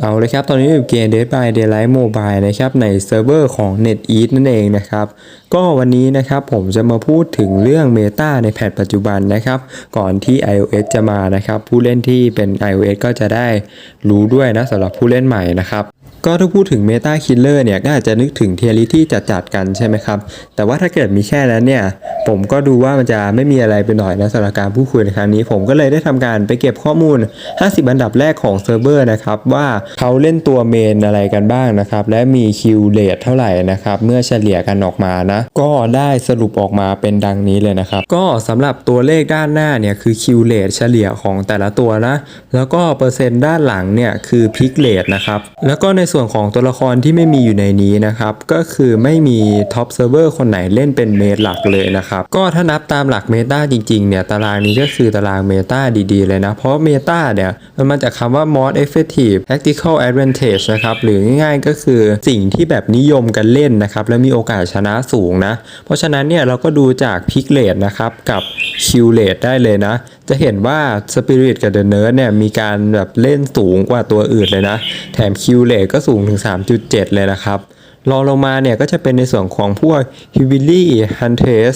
เอาเลยครับ ตอนนี้อยู่เกม Dead by Daylight Mobile นะครับ ในเซิร์ฟเวอร์ของ NetEase นั่นเองนะครับ ก็วันนี้นะครับผมจะมาพูดถึงเรื่องเมตาในแพทปัจจุบันนะครับ ก่อนที่ iOS จะมานะครับ ผู้เล่นที่เป็น iOS ก็จะได้รู้ด้วยนะสำหรับผู้เล่นใหม่นะครับ ก็ถ้าพูดถึง Meta Killer เนี่ยก็อาจจะนึกถึงเทียริที่จัดจัดๆกันใช่ไหมครับ แต่ว่าถ้าเกิดมีแค่นั้นเนี่ย ผมก็ดูว่ามันจะไม่มีอะไรไปหน่อยนะสำหรับการพูดคุยในครั้งนี้ ผมก็เลยได้ทำการไปเก็บข้อมูล 50 อันดับแรกของเซิร์ฟเวอร์นะครับ ว่าเขาเล่นตัวเมนอะไรกันบ้างนะครับ และมีคิวเลทเท่าไหร่นะครับ เมื่อเฉลี่ยกันออกมานะ ก็ได้สรุปออกมาเป็นดังนี้เลยนะครับ ก็สำหรับตัวเลขด้านหน้าเนี่ยคือคิวเลทเฉลี่ยของแต่ละตัวนะ แล้วก็เปอร์เซ็นต์ด้านหลังเนี่ยคือพิกเลทนะครับ แล้วก็ในส่วนวนของตัวละครที่ไม่มีอยู่ในนี้นะครับ ก็คือไม่มีท็อปเซิร์ฟเวอร์คนไหนเล่นเป็นเมตหลักเลยนะครับ ก็ถ้านับตามหลักเมตาจริงๆเนี่ยตารางนี้ก็คือตารางเมตาดีๆเลยนะ เพราะเมตาเนี่ยมันมาจากคำว่า most effective tactical advantage นะครับหรือง่ายๆก็คือสิ่งที่แบบนิยมกันเล่นนะครับและมีโอกาสชนะสูงนะ เพราะฉะนั้นเนี่ยเราก็ดูจากพิกเลทนะครับกับคิวเลทได้เลยนะ จะเห็นว่า Spirit กับ The Nerd เนี่ยมีการแบบเล่นสูงกว่าตัวอื่นเลยนะ แถมคิวเลทก็ก็สูงถึง 3.7 เลยนะครับรองลงมาเนี่ยก็จะเป็นในส่วนของพวก h u b i l y Huntress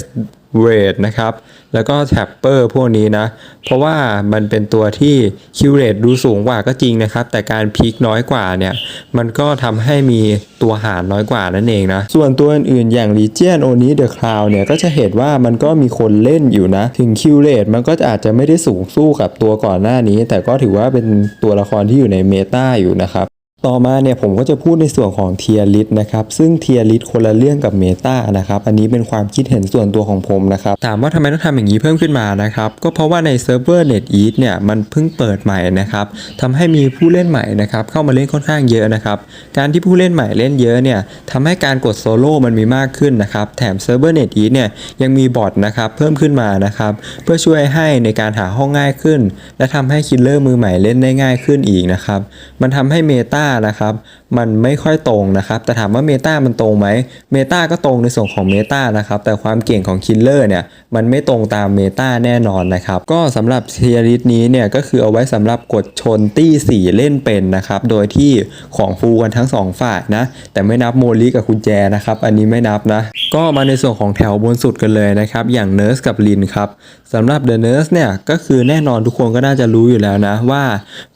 w a d นะครับ แล้วก็ Tapper พวกนี้นะ เพราะว่ามันเป็นตัวที่คิวเรทดูสูงกว่าก็จริงนะครับ แต่การพีคน้อยกว่าเนี่ย มันก็ทำให้มีตัวหารน้อยกว่านั่นเองนะ ส่วนตัวอื่นๆอย่าง Legion o n i the Cloud เนี่ย ก็จะเห็นว่ามันก็มีคนเล่นอยู่นะ ถึงคิวเรทมันก็อาจจะไม่ได้สูงสู้กับตัวก่อนหน้านี้ แต่ก็ถือว่าเป็นตัวละครที่อยู่ในเมตาอยู่นะครับ ต่อมาเนี่ยผมก็จะพูดในส่วนของเทียริสนะครับซึ่งเทียริสคนละเรื่องกับเมตานะครับอันนี้เป็นความคิดเห็นส่วนตัวของผมนะครับถามว่าทำไมต้องทำอย่างนี้เพิ่มขึ้นมานะครับก็เพราะว่าในเซิร์ฟเวอร์ NetEase เนี่ยมันเพิ่งเปิดใหม่นะครับทำให้มีผู้เล่นใหม่นะครับเข้ามาเล่นค่อนข้างเยอะนะครับการที่ผู้เล่นใหม่เล่นเยอะเนี่ยทำให้การกดโซโล่มันมีมากขึ้นนะครับแถมเซิร์ฟเวอร์ NetEase เนี่ยยังมีบอทนะครับเพิ่มขึ้นมานะครับเพื่อช่วยให้ในการหาห้องง่ายขึ้น และทำให้คิลเลอร์มือใหม่เล่นได้ง่ายขึ้นอีกนะครับมันทำให้เมตานะครับ มันไม่ค่อยตรงนะครับ แต่ถามว่าเมตามันตรงไหมเมตาก็ตรงในส่วนของเมตานะครับ แต่ความเก่งของคิลเลอร์เนี่ย มันไม่ตรงตามเมตาแน่นอนนะครับ ก็สำหรับเทียริสนี้เนี่ย ก็คือเอาไว้สำหรับกดชนตี้สี่เล่นเป็นนะครับ โดยที่ของฟูกันทั้งสองฝ่ายนะ แต่ไม่นับโมลิกับคุณแจนะครับ อันนี้ไม่นับนะ ก็มาในส่วนของแถวบนสุดกันเลยนะครับ อย่างเนิร์สกับลินครับสำหรับเดอะเนิร์สเนี่ย ก็คือแน่นอนทุกคนก็น่าจะรู้อยู่แล้วนะว่า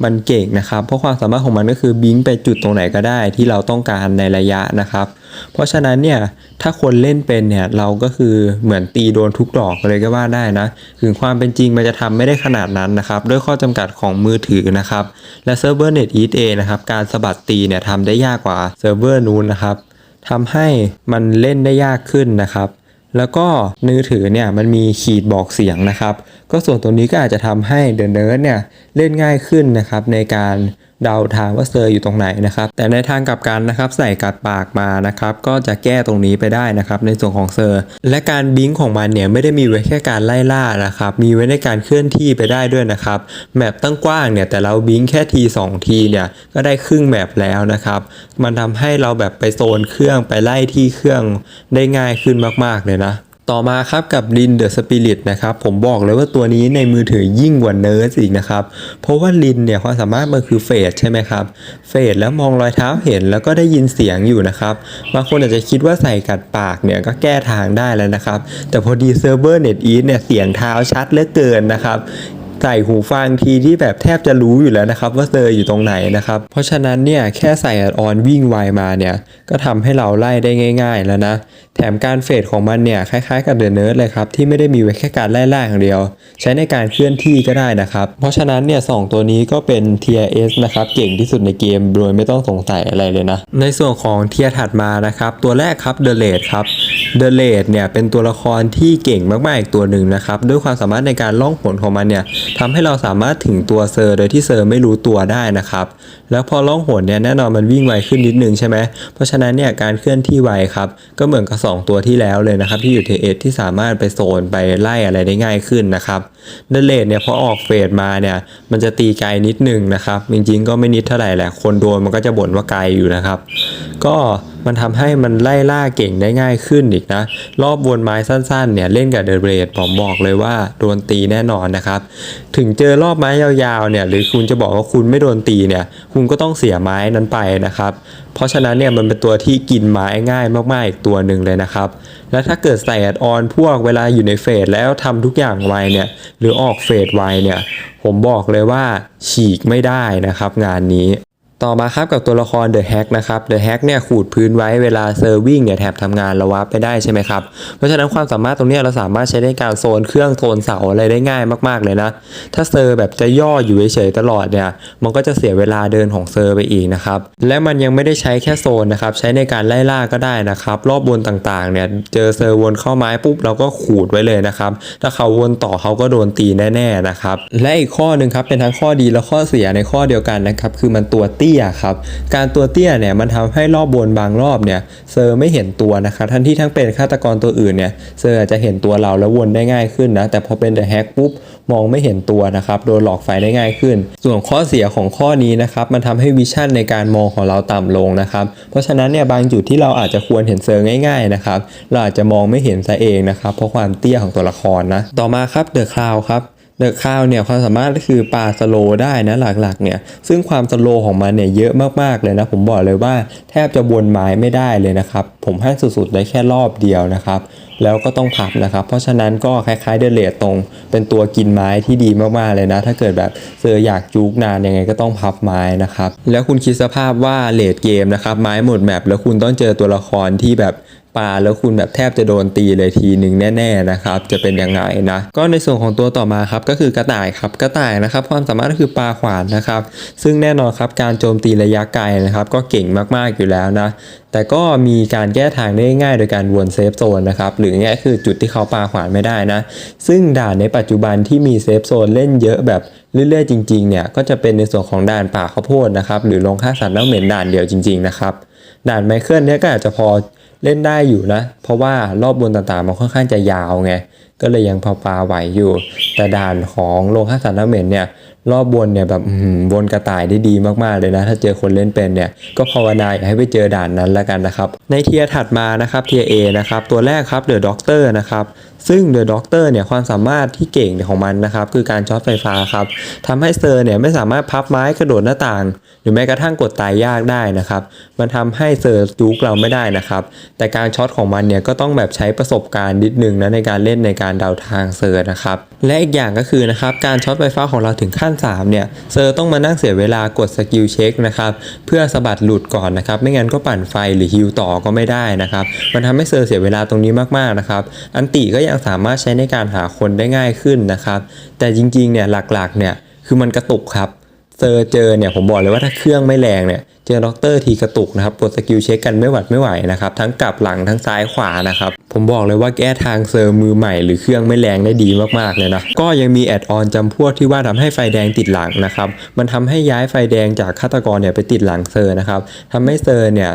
มันเก่งนะครับ เพราะความสามารถของมันก็คือบิงไปจุดตรงไหนก็ได้ที่เราต้องการในระยะนะครับ เพราะฉะนั้นเนี่ยถ้าคนเล่นเป็นเนี่ยเราก็คือเหมือนตีโดนทุกดอกเลยก็ว่าได้นะ ถึงความเป็นจริงมันจะทำไม่ได้ขนาดนั้นนะครับ ด้วยข้อจำกัดของมือถือนะครับ และเซิร์ฟเวอร์ NetEase เอนะครับการสะบัดตีเนี่ยทำได้ยากกว่าเซิร์ฟเวอร์นู้นนะครับทำให้มันเล่นได้ยากขึ้นนะครับแล้วก็มือถือเนี่ยมันมีขีดบอกเสียงนะครับ ก็ส่วนตัวนี้ก็อาจจะทำให้เดนเนิร์ดเนี่ยเล่นง่ายขึ้นนะครับในการ เดาทางว่าเซอร์อยู่ตรงไหนนะครับ แต่ในทางกลับกันนะครับ ใส่กัดปากมานะครับ ก็จะแก้ตรงนี้ไปได้นะครับ ในส่วนของเซอร์ และการบิงของมันเนี่ยไม่ได้มีไว้แค่การไล่ล่านะครับ มีไว้ในการเคลื่อนที่ไปได้ด้วยนะครับ แมปตั้งกว้างเนี่ยแต่เราบิงแค่ที2ทีเนี่ยก็ได้ครึ่งแมปแล้วนะครับ มันทำให้เราแบบไปโซนเครื่องไปไล่ที่เครื่องได้ง่ายขึ้นมากๆเลยนะ ต่อมาครับกับลินเดอะสปิริตนะครับผมบอกเลยว่าตัวนี้ในมือถือยิ่งกว่าเนิร์สอีกนะครับเพราะว่าลินเนี่ยความสามารถมันคือเฟดใช่ไหมครับเฟดแล้วมองรอยเท้าเห็นแล้วก็ได้ยินเสียงอยู่นะครับบางคนอาจจะคิดว่าใส่กัดปากเนี่ยก็แก้ทางได้แล้วนะครับ แต่พอดีเซิร์ฟเวอร์เน็ตอีเนี่ยเสียงเท้าชัดเหลือเกินนะครับใส่หูฟังทีที่แบบแทบจะรู้อยู่แล้วนะครับ ว่าเซอร์อยู่ตรงไหนนะครับ เพราะฉะนั้นเนี่ยแค่ใส่ออนวิ่งไวมาเนี่ยก็ทำให้เราไล่ได้ง่าย ๆ แล้วนะ แถมการเฟดของมันเนี่ยคล้ายๆกับเดอะเนิร์ดเลยครับที่ไม่ได้มีไว้แค่การไล่ล่าอย่างเดียว ใช้ในการเคลื่อนที่ก็ได้นะครับ เพราะฉะนั้นเนี่ยสองตัวนี้ก็เป็น Tier S นะครับเก่งที่สุดในเกมโดยไม่ต้องสงสัยอะไรเลยนะ ในส่วนของเทียถัดมานะครับ ตัวแรกครับเดอะเลดครับเดอะเลดเนี่ยเป็นตัวละครที่เก่งมากๆอีกตัวหนึ่งนะครับด้วยความสามารถในการล่องหนของมันเนี่ยทำให้เราสามารถถึงตัวเซอร์โดยที่เซอร์ไม่รู้ตัวได้นะครับแล้วพอล่องหนเนี่ยแน่นอนมันวิ่งไวขึ้นนิดนึงใช่ไหมเพราะฉะนั้นเนี่ยการเคลื่อนที่ไวครับก็เหมือนกับ2 ตัวที่แล้วเลยนะครับที่อยู่เทเอที่สามารถไปโซนไปไล่อะไรได้ง่ายขึ้นนะครับเดเลดเนี่ยพอออกเฟดมาเนี่ยมันจะตีไกลนิดหนึ่งนะครับจริงๆก็ไม่นิดเท่าไหร่แหละคนโดนมันก็จะบ่นว่าไกลอยู่นะครับ ก็ มันทำให้มันไล่ล่าเก่งได้ง่ายขึ้นอีกนะ รอบวนไม้สั้นๆเนี่ยเล่นกับเดอะเบรดผมบอกเลยว่าโดนตีแน่นอนนะครับ ถึงเจอรอบไม้ยาวๆเนี่ยหรือคุณจะบอกว่าคุณไม่โดนตีเนี่ยคุณก็ต้องเสียไม้นั้นไปนะครับ เพราะฉะนั้นเนี่ยมันเป็นตัวที่กินไม้ง่ายมากๆอีกตัวหนึ่งเลยนะครับ แล้วถ้าเกิดใส่แอดออนพวกเวลาอยู่ในเฟสแล้วทำทุกอย่างไวเนี่ยหรือออกเฟสไวเนี่ยผมบอกเลยว่าฉีกไม่ได้นะครับงานนี้ ต่อมาครับกับตัวละคร The Hack นะครับ The Hack เนี่ยขูดพื้นไว้เวลาเซอร์วิ่งเนี่ยแถบทำงานเราวับไปได้ใช่ไหมครับ เพราะฉะนั้นความสามารถตรงนี้เราสามารถใช้ในการโซนเครื่องโซนเสาอะไรได้ง่ายมากๆเลยนะ ถ้าเซอร์แบบจะย่ออยู่เฉยๆตลอดเนี่ยมันก็จะเสียเวลาเดินของเซอร์ไปอีกนะครับ และมันยังไม่ได้ใช้แค่โซนนะครับใช้ในการไล่ล่าก็ได้นะครับ รอบบนต่างๆเนี่ยเจอเซอร์วนเข้าไม้ปุ๊บเราก็ขูดไว้เลยนะครับถ้าเขาวนต่อเขาก็โดนตีแน่ๆนะครับและอีกข้อหนึ่งครับเป็นทั้งข้อดีและข้อเสียในข้อเดียวกันนะครับคือมันตัวเตี้ยครับการตัวเตี้ยเนี่ยมันทำให้รอบบนบางรอบเนี่ยเซอร์ไม่เห็นตัวนะครับทั้งที่ทั้งเป็นฆาตกรตัวอื่นเนี่ยเซอร์อาจจะเห็นตัวเราแล้ววนได้ง่ายขึ้นนะแต่พอเป็นเดอะแฮกปุ๊บมองไม่เห็นตัวนะครับโดนหลอกไฟได้ง่ายขึ้น ส่วนข้อเสียของข้อนี้นะครับมันทำให้วิชั่นในการมองของเราต่ำลงนะครับเพราะฉะนั้นเนี่ยบางจุดที่เราอาจจะควรเห็นเซอร์ง่ายๆนะครับเราอาจจะมองไม่เห็นซะเองนะครับเพราะความเตี้ยของตัวละครนะต่อมาครับเดอะคลาวครับ เดอะคาวเนี่ยความสามารถก็คือปาสโลได้นะหลักๆเนี่ยซึ่งความสโลของมันเนี่ยเยอะมากๆเลยนะ ผมบอกเลยว่าแทบจะวนไม้ไม่ได้เลยนะครับ ผมให้สุดๆได้แค่รอบเดียวนะครับ แล้วก็ต้องพับนะครับ เพราะฉะนั้นก็คล้ายๆเดเลตตรง เป็นตัวกินไม้ที่ดีมากๆเลยนะ ถ้าเกิดแบบเซอร์อยากจุกนานยังไงก็ต้องพับไม้นะครับแล้วคุณคิดสภาพว่าเลดเกมนะครับไม้หมดแมปแล้วคุณต้องเจอตัวละครที่แบบ ปลาแล้วคุณแบบแทบจะโดนตีเลยทีหนึ่งแน่ๆนะครับ จะเป็นยังไงนะก็ในส่วนของตัวต่อมาครับก็คือกระต่ายครับกระต่ายนะครับ ความสามารถก็คือปลาขวานนะครับ ซึ่งแน่นอนครับการโจมตีระยะไกลนะครับ ก็เก่งมากๆอยู่แล้วนะแต่ก็มีการแก้ทางได้ง่ายโดยการวนเซฟโซนนะครับหรือง่ายคือจุดที่เขาปลาขวานไม่ได้นะ ซึ่งด่านในปัจจุบันที่มีเซฟโซนเล่นเยอะแบบเรื่อยๆจริงๆเนี่ยก็จะเป็นในส่วนของด่านป่าข้าวโพดนะครับหรือลงฆ่าสัตว์แล้วเหม็นด่านเดียวจริง ๆนะครับ ด่านไมเคิลเนี่ยก็อาจจะพอ เล่นได้อยู่นะ เพราะว่ารอบบนต่างๆมันค่อนข้างจะยาวไง ก็เลยยังพอปาไหวอยู่ แต่ด่านของโลงฆ่าสัตว์น้ำเหม็นเนี่ย รอบบนเนี่ยแบบวนกระต่ายได้ดีมากๆเลยนะ ถ้าเจอคนเล่นเป็นเนี่ย ก็ภาวนาอย่าให้ไปเจอด่านนั้นแล้วกันนะครับ ในเทียร์ถัดมานะครับเทียร์ A นะครับ ตัวแรกครับเดอะด็อกเตอร์นะครับ ซึ่งเดอะด็อกเตอร์เนี่ยความสามารถที่เก่งของมันนะครับคือการช็อตไฟฟ้าครับทำให้เซอร์เนี่ยไม่สามารถพับไม้กระโดดหน้าต่าง หรือแม้กระทั่งกดตายยากได้นะครับ มันทำให้เซอร์จูกเราไม่ได้นะครับ แต่การช็อตของมันเนี่ยก็ต้องแบบใช้ประสบการณ์นิดนึงนะในการเล่นในการเดาทางเซอร์นะครับและอีกอย่างก็คือนะครับการช็อตไฟฟ้าของเราถึงขั้น 3 เนี่ยเซอร์ต้องมานั่งเสียเวลากดสกิลเช็คนะครับเพื่อสะบัดหลุดก่อนนะครับไม่งั้นก็ปั่นไฟหรือฮิวต่อก็ไม่ได้นะครับมันทำให้เซอร์เสียเวลาตรงนี้มากๆนะครับอันติก็ยังสามารถใช้ในการหาคนได้ง่ายขึ้นนะครับ แต่จริงๆเนี่ยหลักๆเนี่ยคือมันกระตุกครับเจอเจอเนี่ยผมบอกเลยว่าถ้าเครื่องไม่แรงเนี่ยเจอด็อกเตอร์ทีกระตุกนะครับกดสกิลเช็คกันไม่หวัดไม่ไหวนะครับทั้งกลับหลังทั้งซ้ายขวานะครับ ผมบอกเลยว่าแก้ทางเซอร์มือใหม่หรือเครื่องไม่แรงได้ดีมากๆเลยนะ ก็ยังมีแอดออนจำพวกที่ว่าทำให้ไฟแดงติดหลังนะครับ มันทำให้ย้ายไฟแดงจากฆาตกรเนี่ยไปติดหลังเซอร์นะครับทำให้เซอร์เนี่ย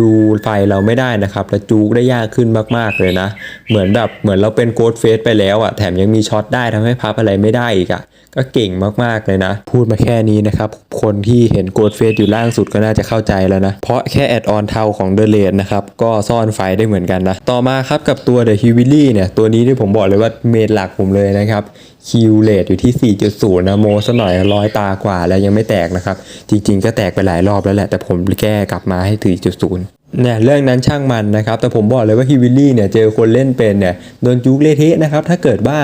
ดูไฟเราไม่ได้นะครับและจูกได้ยากขึ้นมากๆเลยนะ เหมือนแบบเหมือนเราเป็นโกดเฟสไปแล้วอะ่ะแถมยังมีช็อตได้ทำให้พับอะไรไม่ได้อีกอะ่ะก็เก่งมากๆเลยนะ พูดมาแค่นี้นะครับ คนที่เห็นโกดเฟสอยู่ล่างสุดก็น่าจะเข้าใจแล้วนะ เพราะแค่แอดออนเทาของเดเลดนะครับก็ซ่อนไฟได้เหมือนกันนะ ต่อมาครับกับตัวเดอะฮิวิลี่เนี่ย ตัวนี้ที่ผมบอกเลยว่าเมนหลักผมเลยนะครับคิวเลตอยู่ที่ 4.0 นะโมซะหน่อยร้อยตากว่าแล้วยังไม่แตกนะครับ จริงๆ ก็แตกไปหลายรอบแล้วแหละ แต่ผมแก้กลับมาให้4.0 เนี่ยเรื่องนั้นช่างมันนะครับ แต่ผมบอกเลยว่าฮิวิลลี่เนี่ยเจอคนเล่นเป็นเนี่ยโดนจุกเละเทะนะครับ ถ้าเกิดว่า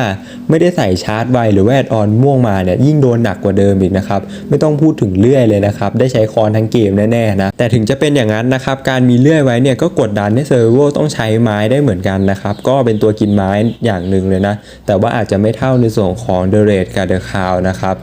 ไม่ได้ใส่ชาร์จไวหรือแวดออนม่วงมาเนี่ยยิ่งโดนหนักกว่าเดิมอีกนะครับ ไม่ต้องพูดถึงเลื่อยเลยนะครับ ได้ใช้คอนทั้งเกมแน่ๆนะแต่ถึงจะเป็นอย่างนั้นนะครับ การมีเลื่อยไว้เนี่ยก็กดดันให้เซอร์โวต้องใช้ไม้ได้เหมือนกันนะครับ ก็เป็นตัวกินไม้อย่างหนึ่งเลยนะ แต่ว่าอาจจะไม่เท่าในส่วนของเดเรดกับเดอะคาวนะครับ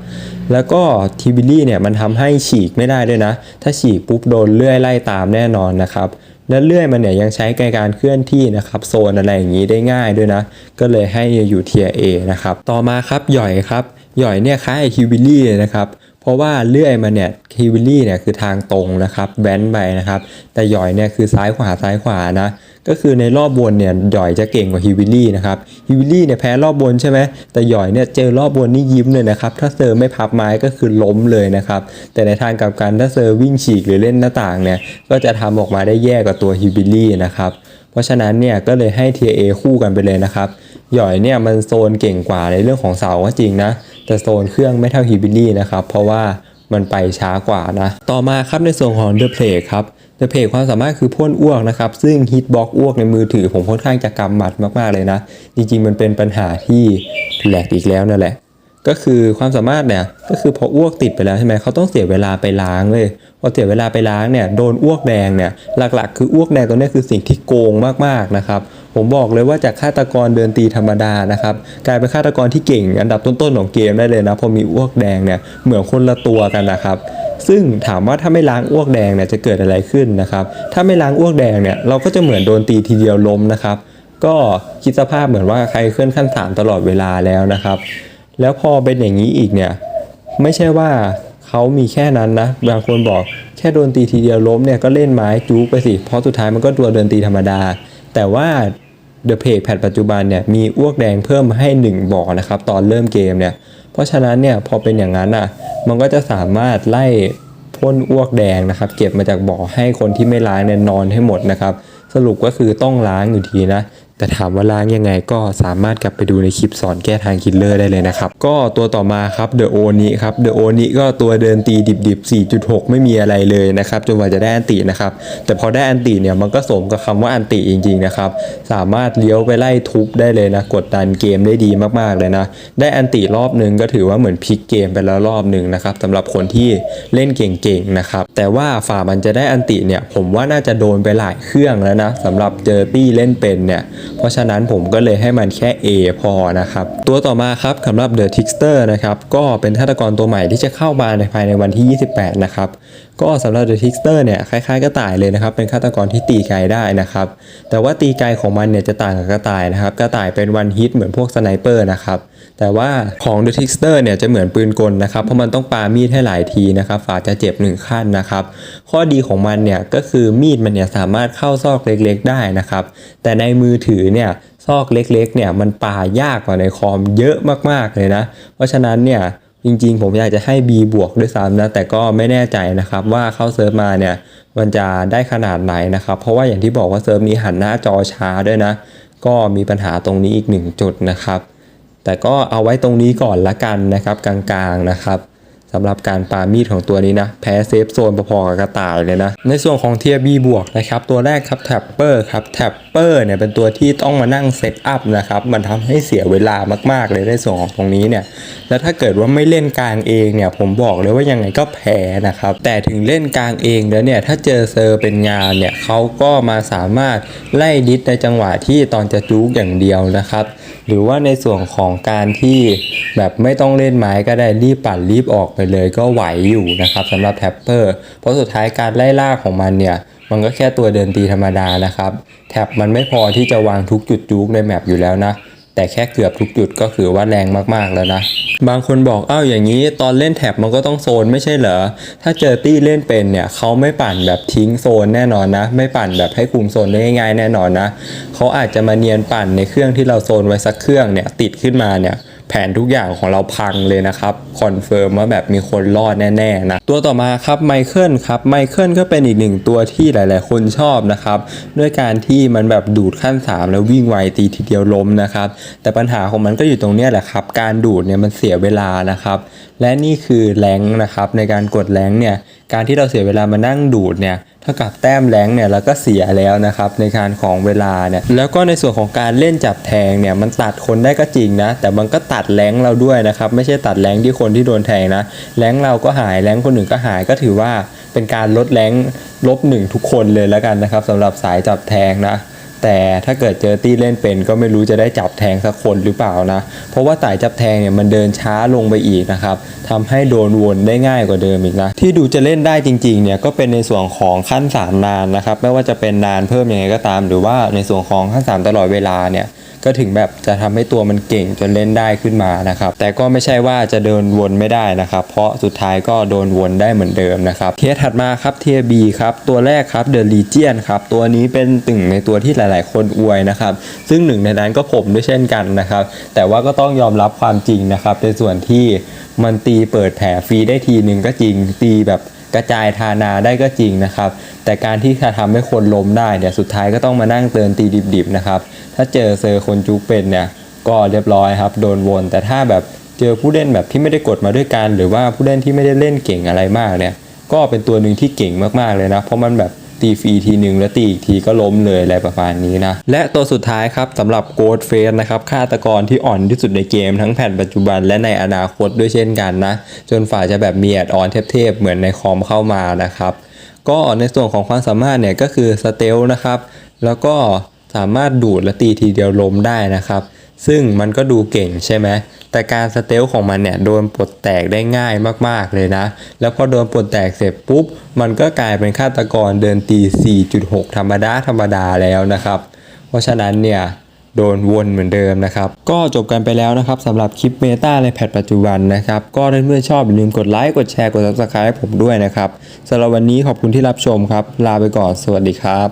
แล้วก็ทีบิลี่เนี่ยมันทำให้ฉีกไม่ได้ด้วยนะ ถ้าฉีกปุ๊บโดนเลื่อยไล่ตามแน่นอนนะครับ และเลื่อยมันเนี่ยยังใช้ในการเคลื่อนที่นะครับโซนอะไรอย่างนี้ได้ง่ายด้วยนะ ก็เลยให้อยู่เทียเอนะครับ ต่อมาครับหย่อยครับหย่อยเนี่ยคล้ายฮิวิลี่เลยนะครับเพราะว่าเลื่อยมันเนี่ยฮิวิลี่เนี่ยคือทางตรงนะครับแว้นไปนะครับ แต่หย่อยเนี่ยคือซ้ายขวาซ้ายขวานะ ก็คือในรอบบนเนี่ยหยอยจะเก่งกว่าฮิวิลี่นะครับฮิวิลี่เนี่ยแพ้รอบบนใช่ไหมแต่หยอยเนี่ยเจอรอบบนนี่ยิ้มเลยนะครับถ้าเซอร์ไม่พับไม้ก็คือล้มเลยนะครับแต่ในทางกลับกันถ้าเซอร์วิ่งฉีกหรือเล่นหน้าต่างเนี่ยก็จะทำออกมาได้แย่กว่าตัวฮิวิลี่นะครับเพราะฉะนั้นเนี่ยก็เลยให้เทียเอคู่กันไปเลยนะครับหยอยเนี่ยมันโซนเก่งกว่าในเรื่องของเสาก็จริงนะแต่โซนเครื่องไม่เท่าฮิวิลี่นะครับเพราะว่ามันไปช้ากว่านะ ต่อมาครับในส่วนของ The Play ครับ The Play ความสามารถคือพ่นอ้วกนะครับ ซึ่งฮิตบล็อกอ้วกในมือถือผมค่อนข้างจะกำหมัดมากๆเลยนะ จริงๆมันเป็นปัญหาที่แหลกอีกแล้วนั่นแหละ ก็คือความสามารถเนี่ยก็คือพออ้วกติดไปแล้วใช่ไหมเขาต้องเสียเวลาไปล้างเลยพอเสียเวลาไปล้างเนี่ยโดนอ้วกแดงเนี่ยหลักๆ คืออ้วกแดงตัวนี้คือสิ่งที่โกงมากๆนะครับผมบอกเลยว่าจากฆาตกรเดินตีธรรมดานะครับกลายเป็นฆาตกรที่เก่ง อันดับต้นๆของเกมได้เลยนะพอมีอ้วกแดงเนี่ยเหมือนคนละตัวกันนะครับ ซึ่งถามว่าถ้าไม่ล้างอ้วกแดงเนี่ยจะเกิดอะไรขึ้นนะครับ ถ้าไม่ล้างอ้วกแดงเนี่ยเราก็จะเหมือนโดนตีทีเดียวล้มนะครับ ก็คิดสภาพเหมือนว่าใครเคลื่อนขั้นสามตลอดเวลาแล้วนะครับ แล้วพอเป็นอย่างนี้อีกเนี่ยไม่ใช่ว่าเขามีแค่นั้นนะบางคนบอกแค่โดนตีทีเดียวล้มเนี่ยก็เล่นไม้จู๊ไปสิเพราะสุดท้ายมันก็ตัวเดินตีธรรมดา แต่ว่า The p a g e แพทปัจจุบันเนี่ยมีอ้วกแดงเพิ่มมาให้ 1บ่อนะครับตอนเริ่มเกมเนี่ย เพราะฉะนั้นเนี่ยพอเป็นอย่างนั้นอะมันก็จะสามารถไล่พ่นอ้วกแดงนะครับ เก็บมาจากบ่อให้คนที่ไม่ล้างเนี่ยนอนให้หมดนะครับ สรุปก็คือต้องล้างอยู่ทีนะ แต่ถามว่าล้างยังไงก็สามารถกลับไปดูในคลิปสอนแก้ทางคิลเลอร์ได้เลยนะครับ ก็ตัวต่อมาครับเดอะโอนี้ครับเดอะโอนี้ก็ตัวเดินตีดิบๆ 4.6 ไม่มีอะไรเลยนะครับจนกว่าจะได้อันตินะครับ แต่พอได้อันติเนี่ยมันก็สมกับคำว่าอันติจริงๆนะครับ สามารถเลี้ยวไปไล่ทุบได้เลยนะกดดันเกมได้ดีมากๆเลยนะ ได้อันติรอบหนึ่งก็ถือว่าเหมือนพลิกเกมไปแล้วรอบหนึ่งนะครับสำหรับคนที่เล่นเก่งๆนะครับแต่ว่าฝ่ามันจะได้อันติเนี่ยผมว่าน่าจะโดนไปหลายเครื่องแล้วนะสำหรับเจอตี้เล่นเป็นเนี่ยเพราะฉะนั้นผมก็เลยให้มันแค่ A พอนะครับ ตัวต่อมาครับสำหรับ The Trickster นะครับก็เป็นฆาตกรตัวใหม่ที่จะเข้ามาในภายในวันที่ 28 นะครับ ก็สำหรับ The Trickster เนี่ยคล้ายๆกระต่ายเลยนะครับ เป็นฆาตกรที่ตีไกลได้นะครับ แต่ว่าตีไกลของมันเนี่ยจะต่างกับกระต่ายนะครับ กระต่ายเป็นวันฮิตเหมือนพวกสไนเปอร์นะครับ แต่ว่าของ The Trickster เนี่ยจะเหมือนปืนกลนะครับ เพราะมันต้องปามีดให้หลายทีนะครับฝาจะเจ็บหนึ่งขั้นนะครับ ข้อดีของมันเนี่ยก็คือมีดมันเนี่ยสามารถเข้าซอกเล็กๆได้นะครับ แต่ในมือถือเนี่ยซอกเล็กๆเนี่ยมันปายากกว่าในคอมเยอะมากๆเลยนะ เพราะฉะนั้นเนี่ย จริงๆ ผมอยากจะให้ B บวกด้วยซ้ำนะแต่ก็ไม่แน่ใจนะครับว่าเข้าเซิร์ฟมาเนี่ยมันจะได้ขนาดไหนนะครับ เพราะว่าอย่างที่บอกว่าเซิร์ฟนี้หันหน้าจอช้าด้วยนะ ก็มีปัญหาตรงนี้อีกหนึ่งจุดนะครับ แต่ก็เอาไว้ตรงนี้ก่อนละกันนะครับกลางๆนะครับ สำหรับการปามีดของตัวนี้นะ แพ้เซฟโซนพอๆกับกระต่ายเลยนะ ในส่วนของเทียบีบวกนะครับ ตัวแรกครับแท็ปเปอร์ครับแท็ปเปอร์เนี่ยเป็นตัวที่ต้องมานั่งเซตอัพนะครับ มันทำให้เสียเวลามากๆเลยในส่วนของตรงนี้เนี่ย แล้วถ้าเกิดว่าไม่เล่นกลางเองเนี่ย ผมบอกเลยว่ายังไงก็แพ้นะครับ แต่ถึงเล่นกลางเองแล้วเนี่ย ถ้าเจอเซอร์เป็นงานเนี่ยเขาก็มาสามารถไล่ดิสในจังหวะที่ตอนจะจู๊กอย่างเดียวนะครับหรือว่าในส่วนของการที่แบบไม่ต้องเล่นไม้ก็ได้รีบปั่นรีบออกไปเลยก็ไหวอยู่นะครับสำหรับแท็ปเปอร์เพราะสุดท้ายการไล่ล่าของมันเนี่ย มันก็แค่ตัวเดินตีธรรมดานะครับ แท็บมันไม่พอที่จะวางทุกจุดจุกในแมปอยู่แล้วนะแต่แค่เกือบทุกจุดก็คือว่าแรงมากๆแล้วนะ บางคนบอกอ้าวอย่างนี้ตอนเล่นแท็บมันก็ต้องโซนไม่ใช่เหรอ ถ้าเจอตี้เล่นเป็นเนี่ยเขาไม่ปั่นแบบทิ้งโซนแน่นอนนะ ไม่ปั่นแบบให้คุมโซนได้ง่ายๆแน่นอนนะ เขาอาจจะมาเนียนปั่นในเครื่องที่เราโซนไว้สักเครื่องเนี่ยติดขึ้นมาเนี่ย ผนทุกอย่างของเราพังเลยนะครับคอนเฟิร์มว่าแบบมีคนรอดแน่ๆนะตัวต่อมาครับไมเคิลครับไมเคิลก็เป็นอีกหนึ่งตัวที่หลาย ๆ คนชอบนะครับด้วยการที่มันแบบดูดขั้น 3 แล้ววิ่งไวตีทีเดียวล้มนะครับแต่ปัญหาของมันก็อยู่ตรงนี้แหละครับการดูดเนี่ยมันเสียเวลานะครับและนี่คือแรงนะครับในการกดแรงเนี่ยการที่เราเสียเวลามานั่งดูดเนี่ยเท่ากับแต้มแรงเนี่ยเราก็เสียแล้วนะครับในการของเวลาเนี่ยแล้วก็ในส่วนของการเล่นจับแทงเนี่ยมันตัดคนได้ก็จริงนะแต่มันก็ตัดแรงเราด้วยนะครับไม่ใช่ตัดแรงที่คนที่โดนแทงนะแรงเราก็หายแรงคนอื่นก็หายก็ถือว่าเป็นการลดแรงลบหนึ่งทุกคนเลยแล้วกันนะครับสำหรับสายจับแทงนะ แต่ถ้าเกิดเจอตี้เล่นเป็นก็ไม่รู้จะได้จับแทงสักคนหรือเปล่านะ เพราะว่าสายจับแทงเนี่ยมันเดินช้าลงไปอีกนะครับทำให้โดนวนได้ง่ายกว่าเดิมอีกนะ ที่ดูจะเล่นได้จริงๆเนี่ยก็เป็นในส่วนของขั้นสามนานนะครับ ไม่ว่าจะเป็นนานเพิ่มยังไงก็ตาม หรือว่าในส่วนของขั้นสามตลอดเวลาเนี่ย ก็ถึงแบบจะทำให้ตัวมันเก่งจนเล่นได้ขึ้นมานะครับ แต่ก็ไม่ใช่ว่าจะเดินวนไม่ได้นะครับ เพราะสุดท้ายก็โดนวนได้เหมือนเดิมนะครับเทียถัดมาครับเทียบีครับตัวแรกครับเดอะลีเจียนครับตัวนี้เป็นตึงในตัวที่หลาย ๆ คนอวยนะครับซึ่งหนึ่งในนั้นก็ผมด้วยเช่นกันนะครับ แต่ว่าก็ต้องยอมรับความจริงนะครับในส่วนที่มันตีเปิดแผลฟรีได้ทีหนึ่งก็จริงตีแบบ กระจายทานาได้ก็จริงนะครับ แต่การที่จะทำให้คนล้มได้เนี่ยสุดท้ายก็ต้องมานั่งเตือนตีดิบๆนะครับ ถ้าเจอเซอร์คนจุกเป็นเนี่ยก็เรียบร้อยครับโดนวน แต่ถ้าแบบเจอผู้เล่นแบบที่ไม่ได้กดมาด้วยกัน หรือว่าผู้เล่นที่ไม่ได้เล่นเก่งอะไรมากเนี่ยก็เป็นตัวหนึ่งที่เก่งมากๆเลยนะ เพราะมันแบบ ตีฟรีทีหนึ่งแล้วตีอีกทีก็ล้มเลยอะไรประมาณนี้นะ และตัวสุดท้ายครับสำหรับโกดเฟสนะครับฆาตกรที่อ่อนที่สุดในเกมทั้งแผ่นปัจจุบันและในอนาคตด้วยเช่นกันนะ จนฝ่าจะแบบมีแอดออนเทพๆเหมือนในคอมเข้ามานะครับก็ในส่วนของความสามารถเนี่ยก็คือสเตลนะครับ แล้วก็สามารถดูดและตีทีเดียวล้มได้นะครับ ซึ่งมันก็ดูเก่งใช่ไหมแต่การสเตลของมันเนี่ยโดนปลดแตกได้ง่ายมากๆเลยนะ แล้วพอโดนปลดแตกเสร็จปุ๊บ มันก็กลายเป็นฆาตกรเดินตี 4.6 ธรรมดาธรรมดาแล้วนะครับ เพราะฉะนั้นเนี่ยโดนวนเหมือนเดิมนะครับ ก็จบกันไปแล้วนะครับสำหรับคลิปเมตาในแพทปัจจุบันนะครับ ก็ถ้าเพื่อนๆชอบอย่าลืมกดไลค์กดแชร์กด subscribe ให้ผมด้วยนะครับสำหรับวันนี้ขอบคุณที่รับชมครับ ลาไปก่อนสวัสดีครับ